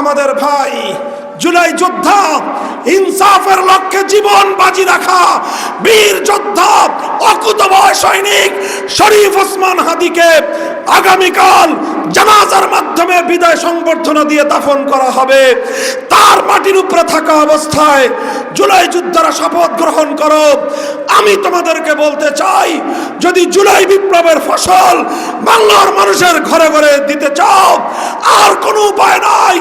আমাদের ভাই জুলাই যোদ্ধা ইনসাফের লক্ষ্যে জীবন বাজি রাখা বীর যোদ্ধা অকুতবয় সৈনিক শরীফ ওসমান হাদিকে আগামীকাল জানাজার মাধ্যমে বিদায় সংবর্ধনা দিয়ে দাফন করা হবে। তার মাটির উপরে থাকা অবস্থায় জুলাই যোদ্ধারা শপথ গ্রহণ করো। আমি তোমাদেরকে বলতে চাই, যদি জুলাই বিপ্লবের ফসল বাংলার মানুষের ঘরে ঘরে দিতে চাও আর কোনো উপায় নাই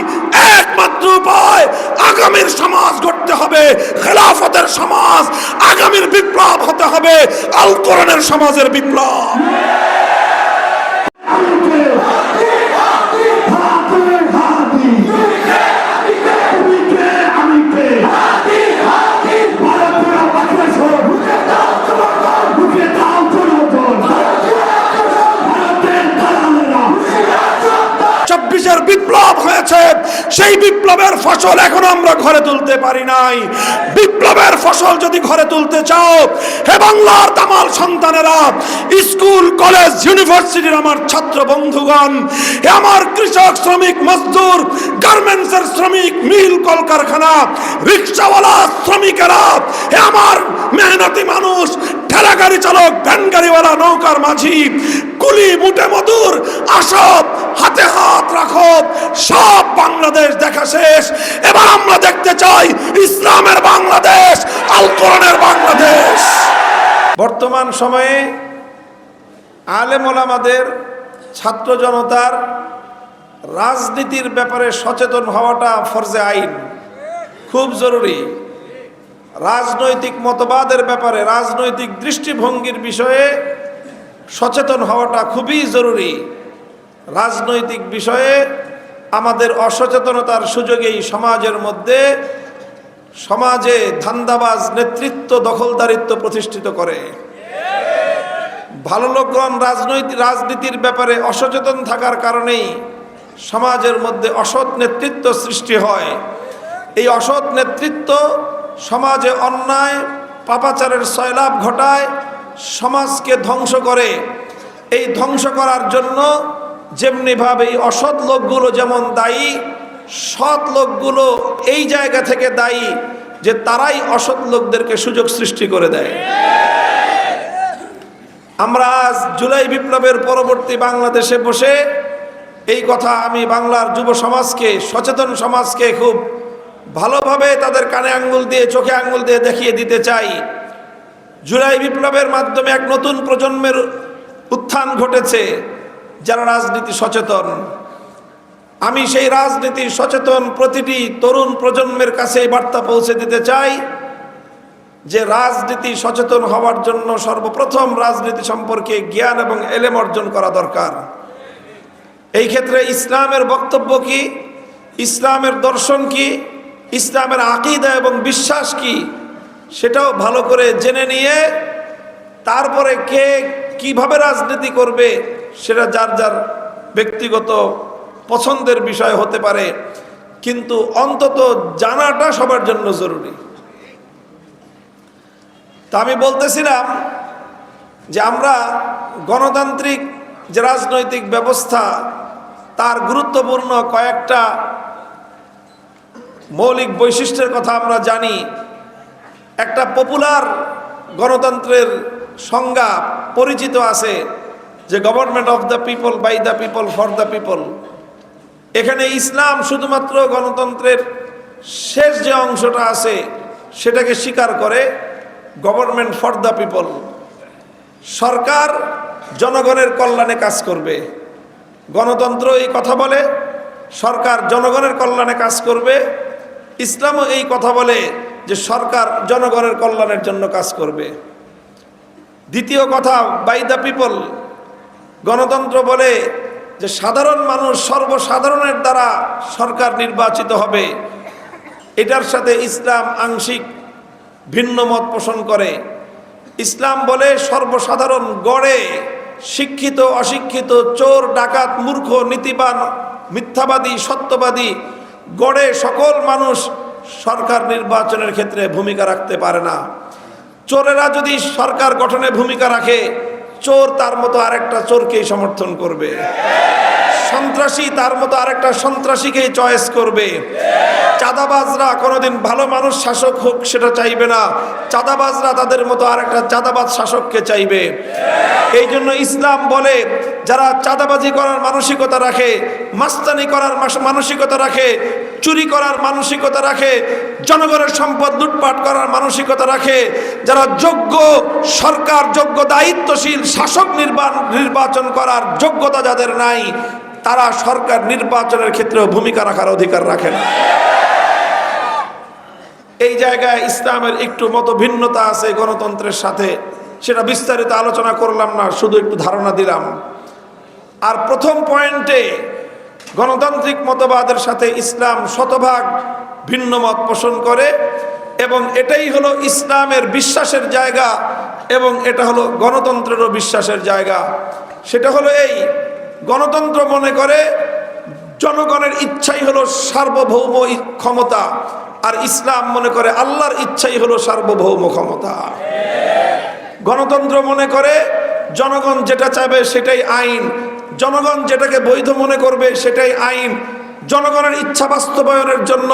একমাত্র উপায় আগামীর সমাজ গড়তে হবে, খেলাফতের সমাজ আগামীর বিপ্লব হতে হবে, আল কোরআনের সমাজের বিপ্লব। হয়েছে। সেই বিপ্লবের ফসল এখন আমরা ঘরে তুলতে পারি নাই। বিপ্লবের ফসল যদি ঘরে তুলতে চাও, হে বাংলার তামাল সন্তানেরা, স্কুল, কলেজ, ইউনিভার্সিটির আমার ছাত্র বন্ধুগণ, হে আমার কৃষক, শ্রমিক, মজদুর, গার্মেন্টসের শ্রমিক, মিল, কলকারখানা, রিক্সাওয়ালা, শ্রমিকেরা, হে আমার মেহনতি মানুষ ঠেলা গাড়ি চালক ভ্যান গাড়িওয়ালা নৌকার মাঝি, কুলি মুটে মধুর, আসব, হাতে হাত রাখো, সব বাংলাদেশ দেখা শেষ। এবার আমরা দেখতে চাই ইসলামের বাংলাদেশ, আল কোরআনের বাংলাদেশ। বর্তমান সময়ে আলেম ওলামাদের, ছাত্র জনতার রাজনীতির ব্যাপারে সচেতন হওয়াটা ফরজে আইন। খুব জরুরি। রাজনৈতিক মতবাদের ব্যাপারে, রাজনৈতিক দৃষ্টিভঙ্গির বিষয়ে সচেতন হওয়াটা খুবই জরুরি। রাজনৈতিক বিষয়ে আমাদের অসচেতনতার সুযোগেই সমাজের মধ্যে সমাজে ধান্দাবাজ নেতৃত্ব দখলদারিত্ব প্রতিষ্ঠিত করে। ভালো লোকগণ রাজনৈতিক রাজনীতির ব্যাপারে অসচেতন থাকার কারণেই সমাজের মধ্যে অসৎ নেতৃত্ব সৃষ্টি হয়। এই অসৎ নেতৃত্ব সমাজে অন্যায়, পাপাচারের সয়লাভ ঘটায়, সমাজকে ধ্বংস করে। এই ধ্বংস করার জন্য যেমনিভাবে এই অসৎ লোকগুলো যেমন দায়ী, সৎ লোকগুলো এই জায়গা থেকে দায়ী যে তারাই অসৎ লোকদেরকে সুযোগ সৃষ্টি করে দেয়। আমরা আজ জুলাই বিপ্লবের পরবর্তী বাংলাদেশে বসে এই কথা আমি বাংলার যুব সমাজকে, সচেতন সমাজকে খুব ভালোভাবে তাদের কানে আঙ্গুল দিয়ে, চোখে আঙ্গুল দিয়ে দেখিয়ে দিতে চাই। জুলাই বিপ্লবের মাধ্যমে এক নতুন প্রজন্মের উত্থান ঘটেছে, যারা রাজনীতি সচেতন। আমি সেই রাজনীতি সচেতন প্রতিটি তরুণ প্রজন্মের কাছে এই বার্তা পৌঁছে দিতে চাই যে রাজনীতি সচেতন হওয়ার জন্য সর্বপ্রথম রাজনীতি সম্পর্কে জ্ঞান এবং এলেম অর্জন করা দরকার। এই ক্ষেত্রে ইসলামের বক্তব্য কি? ইসলামের দর্শন কি? ইসলামের আকিদা এবং বিশ্বাস কি সেটাও ভালো করে জেনে নিয়ে তারপরে কে কীভাবে রাজনীতি করবে সেটা যার যার ব্যক্তিগত পছন্দের বিষয় হতে পারে। কিন্তু অন্তত জানাটা সবার জন্য জরুরি। তা আমি বলতেছিলাম যে আমরা গণতান্ত্রিক যে রাজনৈতিক ব্যবস্থা, তার গুরুত্বপূর্ণ কয়েকটা মৌলিক বৈশিষ্ট্যের কথা আমরা জানি, একটা পপুলার গণতন্ত্রের সংজ্ঞা পরিচিত আছে যে government of the people by the people for the people এখানে ইসলাম শুধুমাত্র গণতন্ত্রের শেষ যে অংশটা আছে, সেটাকে স্বীকার করে গভর্নমেন্ট ফর দ্য পিপল সরকার জনগণের কল্যাণে কাজ করবে। গণতন্ত্র এই কথা বলে, সরকার জনগণের কল্যাণে কাজ করবে ইসলামও এই কথা বলে যে সরকার জনগণের কল্যাণের জন্য কাজ করবে। দ্বিতীয় কথা বাই দ্য পিপল গণতন্ত্র বলে যে সাধারণ মানুষ সর্বসাধারণের দ্বারা সরকার নির্বাচিত হবে। এটার সাথে ইসলাম আংশিক ভিন্ন মত পোষণ করে। ইসলাম বলে সর্বসাধারণ গড়ে শিক্ষিত, অশিক্ষিত, চোর, ডাকাত, মূর্খ, নীতিবান, মিথ্যাবাদী, সত্যবাদী গড়ে সকল মানুষ সরকার নির্বাচনের ক্ষেত্রে ভূমিকা রাখতে পারে না। চোরেরা যদি সরকার গঠনে ভূমিকা রাখে, চোর তার মতো আরেকটা চোরকেই সমর্থন করবে। সন্ত্রাসী, তার মতো আরেকটা সন্ত্রাসীকেই চয়েস করবে। চাঁদাবাজরা কোনোদিন ভালো মানুষ শাসক হোক সেটা চাইবে না। চাঁদাবাজরা তাদের মতো আরেকটা চাঁদাবাজ শাসককে চাইবে। এই জন্য ইসলাম বলে, যারা চাঁদাবাজি করার মানসিকতা রাখে, মাস্তানি করার মানসিকতা রাখে, চুরি করার মানসিকতা রাখে, জনগণের সম্পদ লুটপাট করার মানসিকতা রাখে, যারা যোগ্য সরকার, যোগ্য দায়িত্বশীল শাসক নির্বাচন করার যোগ্যতা যাদের নাই তারা সরকার নির্বাচনের ক্ষেত্রেও ভূমিকা রাখার অধিকার রাখে না। এই জায়গায় ইসলামের একটু মত ভিন্নতা আছে গণতন্ত্রের সাথে, সেটা বিস্তারিত আলোচনা করলাম না, শুধু একটু ধারণা দিলাম। আর প্রথম পয়েন্টে গণতান্ত্রিক মতবাদের সাথে ইসলাম শতভাগ ভিন্ন মত পোষণ করে, এবং এটাই হলো ইসলামের বিশ্বাসের জায়গা, এবং এটা হলো গণতন্ত্রেরও বিশ্বাসের জায়গা। সেটা হলো এই গণতন্ত্র মনে করে, জনগণের ইচ্ছাই হলো সার্বভৌম ক্ষমতা, আর ইসলাম মনে করে আল্লাহর ইচ্ছাই হলো সার্বভৌম ক্ষমতা। গণতন্ত্র মনে করে জনগণ যেটা চাইবে সেটাই আইন, জনগণ যেটাকে বৈধ মনে করবে সেটাই আইন, জনগণের ইচ্ছা বাস্তবায়নের জন্য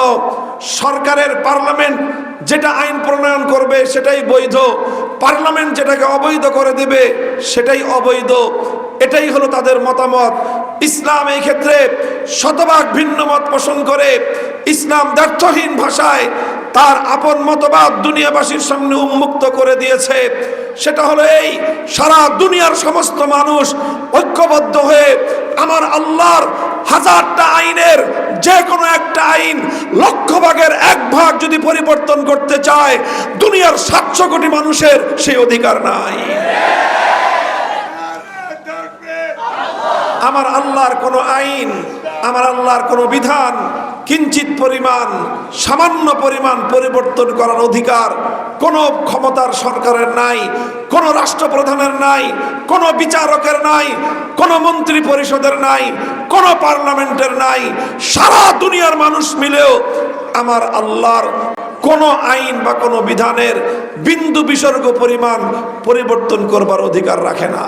সরকারের পার্লামেন্ট যেটা আইন প্রণয়ন করবে সেটাই বৈধ, পার্লামেন্ট যেটাকে অবৈধ করে দেবে সেটাই অবৈধ এটাই হলো তাদের মতামত। ইসলাম এই ক্ষেত্রে শতভাগ ভিন্ন মত পোষণ করে। ইসলাম ব্যর্থহীন ভাষায় তার আপন মতবাদ দুনিয়াবাসীর সামনে উন্মুক্ত করে দিয়েছে। সেটা হলো এই, সারা দুনিয়ার সমস্ত মানুষ ঐক্যবদ্ধ হয়ে আমার আল্লাহর হাজারটা আইনের যে কোনো একটা আইন লক্ষ ভাগের এক ভাগ যদি পরিবর্তন করতে চায়, দুনিয়ার সাতশো কোটি মানুষের সেই অধিকার নাই। আমার আল্লাহর কোনো আইন, আমার আল্লাহর কোনো বিধান, কিঞ্চিত পরিমাণ, সামান্য পরিমাণ পরিবর্তন করার অধিকার কোনো ক্ষমতার সরকারের নাই, কোনো রাষ্ট্রপ্রধানের নাই, কোনো বিচারকের নাই, কোনো মন্ত্রী পরিষদের নাই, কোনো পার্লামেন্টের নাই। সারা দুনিয়ার মানুষ মিলেও আমার আল্লাহর কোনো আইন বা কোনো বিধানের বিন্দু বিসর্গ পরিমাণ পরিবর্তন করবার অধিকার রাখে না।